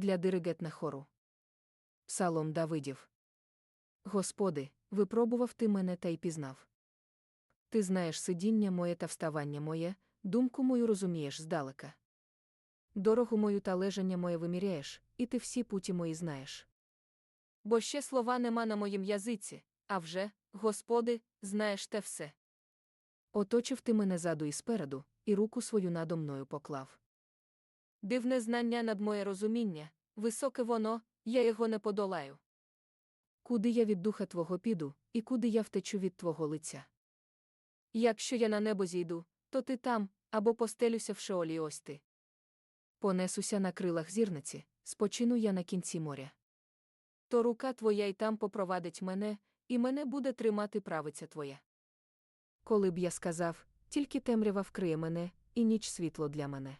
для диригетна хору. Псалом Давидів. Господи, випробував ти мене та й пізнав. Ти знаєш сидіння моє та вставання моє, думку мою розумієш здалека. Дорогу мою та лежання моє виміряєш, і ти всі путі мої знаєш. Бо ще слова нема на моїм язиці, а вже, Господи, знаєш те все. Оточив ти мене заду і спереду, і руку свою надо мною поклав. Дивне знання над моє розуміння, високе воно, я його не подолаю. Куди я від духа Твого піду, і куди я втечу від Твого лиця? Якщо я на небо зійду, то ти там, або постелюся в шеолі ось ти. Понесуся на крилах зірниці, спочину я на кінці моря. То рука твоя й там попровадить мене, і мене буде тримати правиця твоя. Коли б я сказав, тільки темрява вкриє мене, і ніч світло для мене.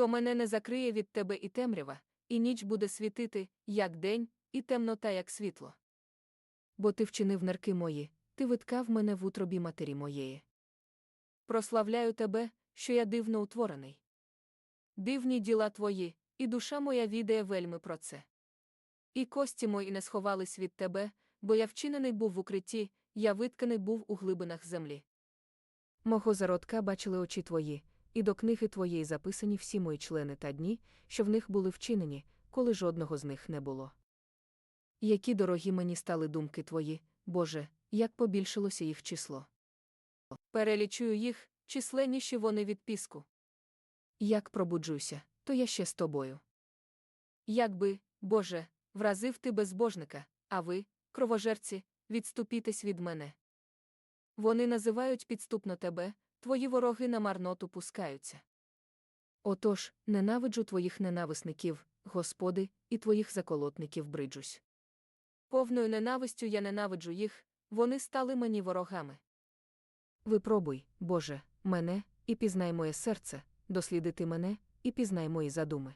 То мене не закриє від тебе і темрява, і ніч буде світити, як день, і темнота, як світло. Бо ти вчинив нерки мої, ти виткав мене в утробі матері моєї. Прославляю тебе, що я дивно утворений. Дивні діла твої, і душа моя відає вельми про це. І кості мої не сховались від тебе, бо я вчинений був в укритті, я витканий був у глибинах землі. Мого зародка бачили очі твої, і до книги твоєї записані всі мої члени та дні, що в них були вчинені, коли жодного з них не було. Які дорогі мені стали думки твої, Боже, як побільшилося їх число. Перелічую їх, численніші вони від піску. Як пробуджуся, то я ще з тобою. Якби, Боже, вразив ти безбожника, а ви, кровожерці, відступітесь від мене. Вони називають підступно тебе, твої вороги на марноту пускаються. Отож, ненавиджу твоїх ненависників, Господи, і твоїх заколотників бриджусь. Повною ненавистю я ненавиджу їх, вони стали мені ворогами. Випробуй, Боже, мене, і пізнай моє серце, дослідити мене, і пізнай мої задуми.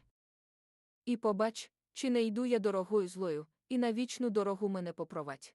І побач, чи не йду я дорогою злою, і на вічну дорогу мене попровадь.